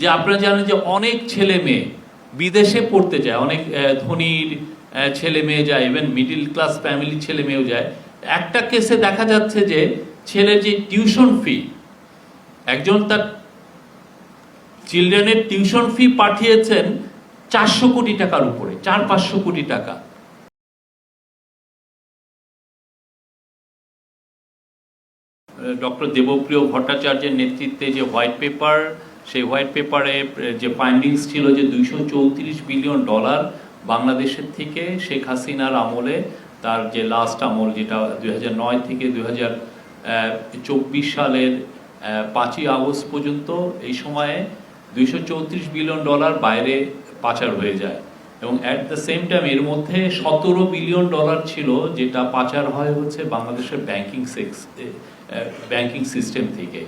যে আপনারা জানেন যে অনেক ছেলে মেয়ে বিদেশে পড়তে যায়, অনেক ধনীর ছেলে মেয়ে যায় ইভেন মিডিল ক্লাস ফ্যামিলির ছেলে মেয়েও যায়। একটা কেসে দেখা যাচ্ছে যে ছেলের যে টিউশন ফি একজন তার চিলড্রেনের টিউশন ফি পাঠিয়েছেন চারশো কোটি টাকার উপরে, চার, পাঁচশো কোটি টাকা। ডক্টর দেবপ্রিয় ভট্টাচার্যের নেতৃত্বে যে হোয়াইট পেপার সেই হোয়াইট পেপারে যে ফাইন্ডিংস ছিল যে দুইশো চৌত্রিশ বিলিয়ন ডলার বাংলাদেশের থেকে শেখ হাসিনার আমলে, তার যে লাস্ট আমল যেটা দুই থেকে দুই চব্বিশ সালের পাঁচই আগস্ট পর্যন্ত এই সময়ে দুইশো চৌত্রিশ বিলিয়ন ডলার বাইরে পাচার হয়ে যায়। এবং অ্যাট দ্য সেম টাইম এর মধ্যে সতেরো বিলিয়ন ডলার ছিল যেটা পাচার হয় হচ্ছে বাংলাদেশের ব্যাংকিং সেক্স ব্যাংকিং সিস্টেম থেকে।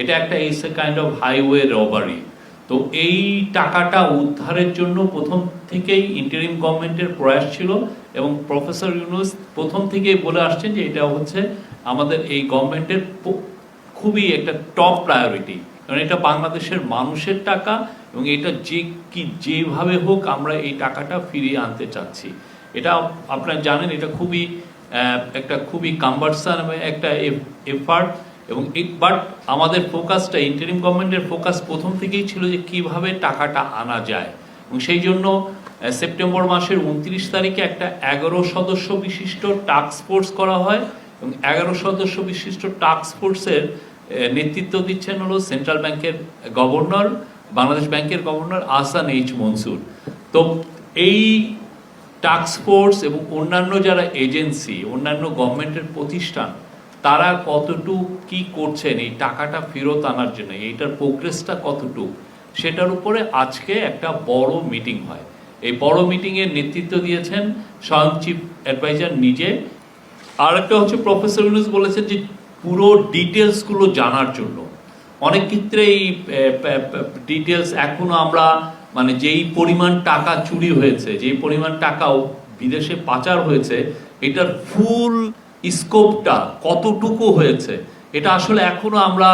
এটা একটা is a kind of highway robbery তো এই টাকাটা উদ্ধারের জন্য প্রথম থেকেই ইন্টারিম গভর্নমেন্টের প্রয়াস ছিল এবং প্রফেসর ইউনুস প্রথম থেকেই বলে আসছেন যে এটা হচ্ছে আমাদের এই গভর্নমেন্টের খুবই একটা টপ প্রায়োরিটি কারণ এটা বাংলাদেশের মানুষের টাকা এবং এটা যে কি যেভাবে হোক আমরা এই টাকাটা ফিরিয়ে আনতে চাচ্ছি। এটা আপনারা জানেন, এটা খুবই একটা খুবই কাম্বারসান একটা এফার্ট এবং বাট আমাদের ফোকাসটা ইন্টারিম গভর্নমেন্টের ফোকাস প্রথম থেকেই ছিল যে কীভাবে টাকাটা আনা যায়। এবং সেই জন্য সেপ্টেম্বর মাসের উনত্রিশ তারিখে একটা এগারো সদস্য বিশিষ্ট টাস্ক ফোর্স করা হয়। এবং এগারো সদস্য বিশিষ্ট টাস্ক ফোর্সের নেতৃত্ব দিচ্ছেন হলো সেন্ট্রাল ব্যাংকের গভর্নর বাংলাদেশ ব্যাংকের গভর্নর আহসান এইচ মনসুর তো এই টাস্ক ফোর্স এবং অন্যান্য যারা এজেন্সি অন্যান্য গভর্নমেন্টের প্রতিষ্ঠান তারা কতটুক কি করছেন, এই টাকাটা ফেরত আনার জন্য, এইটার প্রোগ্রেসটা কতটুক, সেটার উপরে আজকে একটা বড় মিটিং হয়। এই বড় মিটিংয়ের নেতৃত্ব দিয়েছেন স্বয়ং চিফ অ্যাডভাইজার নিজে। আর একটা হচ্ছে প্রফেসর ইউনুস বলেছেন যে, পুরো ডিটেলসগুলো জানার জন্য। অনেক ক্ষেত্রে এই ডিটেলস এখনও আমরা মানে যেই পরিমাণ টাকা চুরি হয়েছে, যেই পরিমাণ টাকাও বিদেশে পাচার হয়েছে, এটার ফুল স্কোপটা কতটুকু হয়েছে? এটা আসলে এখনও আমরা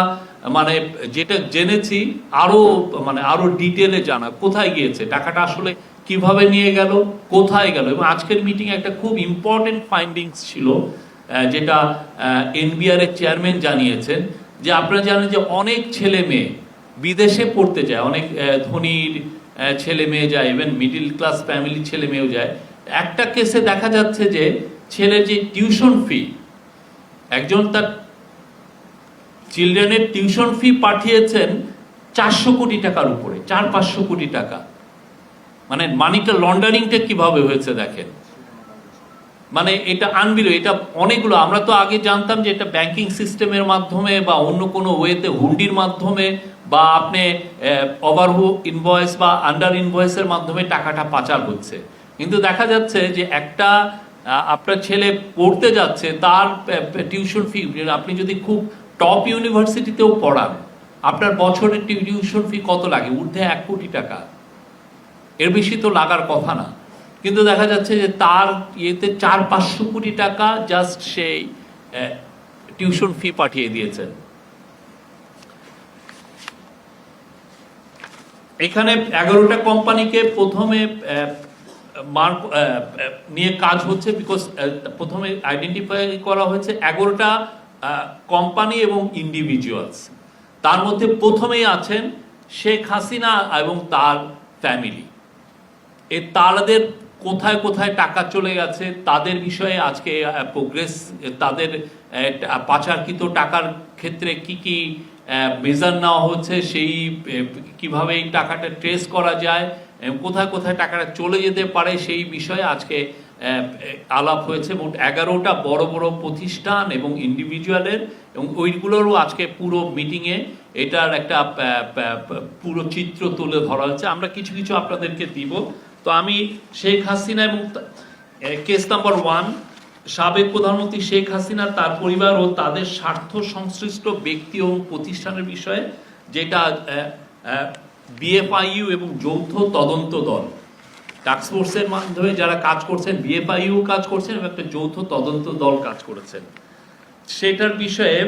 মানে যেটা জেনেছি, আরও মানে আরও ডিটেলে জানা। কোথায় গিয়েছে? টাকাটা আসলে কীভাবে নিয়ে গেল? কোথায় গেল? এবং আজকের মিটিং একটা খুব ইম্পর্টেন্ট ফাইন্ডিংস ছিল যেটা এনবিআর এর চেয়ারম্যান জানিয়েছেন, যে আপনারা জানেন যে অনেক ছেলে মেয়ে বিদেশে পড়তে যায়। অনেক ধনীর ছেলে মেয়ে যায় ইভেন মিডিল ক্লাস ফ্যামিলির ছেলে মেয়েও যায়। একটা কেসে দেখা যাচ্ছে যে ছেলের যে টিউশন ফি, একজন তার চিলড্রেনের টিউশন ফি পাঠিয়েছেন চারশো কোটি টাকার উপরে, চার পাঁচশো কোটি টাকা। মানে মানিটা লন্ডারিংটা কীভাবে হয়েছে দেখেন? মানে এটা আনবিল এটা অনেকগুলো, আমরা তো আগে জানতাম যে এটা ব্যাংকিং সিস্টেমের মাধ্যমে বা অন্য কোনো ওয়েতে হুন্ডির মাধ্যমে বা আপনি ওভারহু ইনভয়েস বা আন্ডার ইনভয়েসের মাধ্যমে টাকাটা পাচার হচ্ছে। কিন্তু দেখা যাচ্ছে যে একটা আপনার ছেলে পড়তে যাচ্ছে, তার টিউশন ফি আপনি যদি খুব টপ ইউনিভার্সিটিতেও পড়ান, আপনার বছরের টিউশন ফি কত লাগে? ঊর্ধ্বে এক কোটি টাকা। এর বেশি তো লাগার কথা না। কিন্তু দেখা যাচ্ছে যে তার ইয়েতে চার পাঁচশো কোটি টাকা জাস্ট সেই টিউশন ফি পাঠিয়ে দিয়েছেন। এখানে এগারোটা কোম্পানিকে প্রথমে মার্ক নিয়ে কাজ হচ্ছে বিকজ প্রথমে আইডেন্টিফাই করা হয়েছে এগারোটা কোম্পানি এবং ইন্ডিভিজুয়ালস তার মধ্যে প্রথমেই আছেন শেখ হাসিনা এবং তার ফ্যামিলি এ তাদের কোথায় কোথায় টাকা চলে গেছে, তাদের বিষয়ে আজকে প্রোগ্রেস তাদের পাচারকৃত টাকার ক্ষেত্রে কি কি মেজার নেওয়া হচ্ছে, সেই কীভাবে এই টাকাটা ট্রেস করা যায় কোথায় কোথায় টাকাটা চলে যেতে পারে, সেই বিষয়ে আজকে আলাপ হয়েছে। মোট এগারোটা বড় বড় প্রতিষ্ঠান এবং ইন্ডিভিজুয়ালের এবং ওইগুলোরও আজকে পুরো মিটিংয়ে এটার একটা পুরো চিত্র তুলে ধরা হচ্ছে আমরা কিছু কিছু আপনাদেরকে দিব। তো আমি শেখ হাসিনা এবং কেস নাম্বার ওয়ান সাবেক প্রধানমন্ত্রী শেখ হাসিনা, তার পরিবার ও তাদের স্বার্থ সংশ্লিষ্ট ব্যক্তি এবং প্রতিষ্ঠানের বিষয়ে, যেটা বিএফআইইউ এবং যৌথ তদন্ত দল। টাস্কফোর্সের মাধ্যমে যারা কাজ করছেন বিএফআইইউ কাজ করছেন এবং একটা যৌথ তদন্ত দল কাজ করেছেন। সেটার বিষয়ে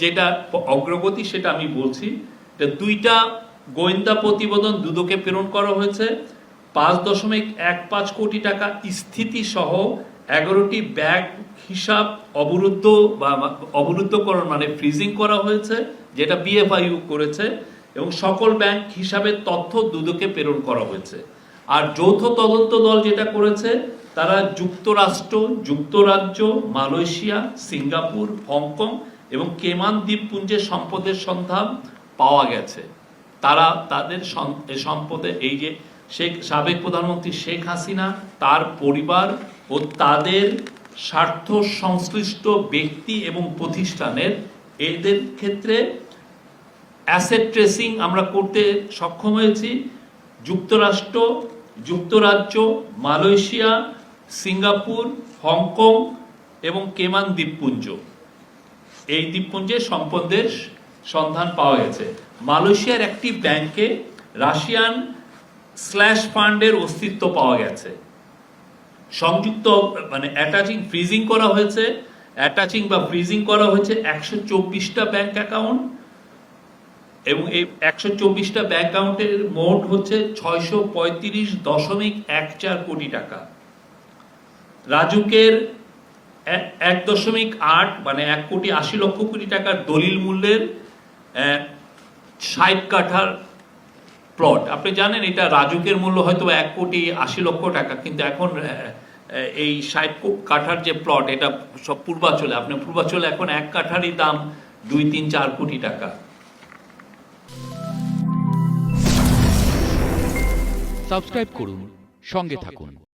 যেটা অগ্রগতি সেটা আমি বলছি দুইটা গোয়েন্দা প্রতিবেদন দুদকে প্রেরণ করা হয়েছে। পাঁচ দশমিক এক পাঁচ কোটি টাকা স্থিতি সহ এগারোটি ব্যাগ হিসাব অবরুদ্ধ বা অবরুদ্ধকরণ মানে ফ্রিজিং করা হয়েছে, যেটা বিএফআইউ করেছে, এবং সকল ব্যাংক হিসাবে তথ্য দুদকে প্রেরণ করা হয়েছে। আর যৌথ তদন্ত দল যেটা করেছে, তারা যুক্তরাষ্ট্র, যুক্তরাজ্য, মালয়েশিয়া, সিঙ্গাপুর, হংকং এবং কেমান দ্বীপপুঞ্জের সম্পদের সন্ধান পাওয়া গেছে। তারা তাদের সম্পদে এই যে শেখ, সাবেক প্রধানমন্ত্রী শেখ হাসিনা, তার পরিবার ও তাদের স্বার্থ সংশ্লিষ্ট ব্যক্তি এবং প্রতিষ্ঠানের এদের ক্ষেত্রে অ্যাসেট ট্রেসিং আমরা করতে সক্ষম হয়েছি। যুক্তরাষ্ট্র, যুক্তরাজ্য, মালয়েশিয়া, সিঙ্গাপুর, হংকং এবং কেমান দ্বীপপুঞ্জ। এই দ্বীপপুঞ্জে সম্পদের সন্ধান পাওয়া গেছে। মালয়েশিয়ার একটি ব্যাংকে রাশিয়ান স্ল্যাশ ফান্ডের অস্তিত্ব পাওয়া গেছে। সংযুক্ত মানে অ্যাটাচিং ফ্রিজিং করা হয়েছে। অ্যাটাচিং বা ফ্রিজিং করা হয়েছে একশো চব্বিশটা ব্যাংক অ্যাকাউন্ট এবং এই একশো চব্বিশটা ব্যাংক অ্যাকাউন্টের মোট হচ্ছে ছয়শো পঁয়ত্রিশ দশমিক এক চার কোটি টাকা। রাজুকের এক- দশমিক আট মানে এক কোটি আশি লক্ষ কোটি টাকার দলিল মূল্যের ষাট কাঠার প্লট আপনি জানেন এটা রাজুকের মূল্য হয়তো এক কোটি আশি লক্ষ টাকা, কিন্তু এখন এই ষাট কাঠার যে প্লট এটা সব পূর্বাচলে। আপনি পূর্বাচলে এখন এক কাঠারই দাম দুই, তিন, চার কোটি টাকা। সাবস্ক্রাইব করুন, সঙ্গে থাকুন।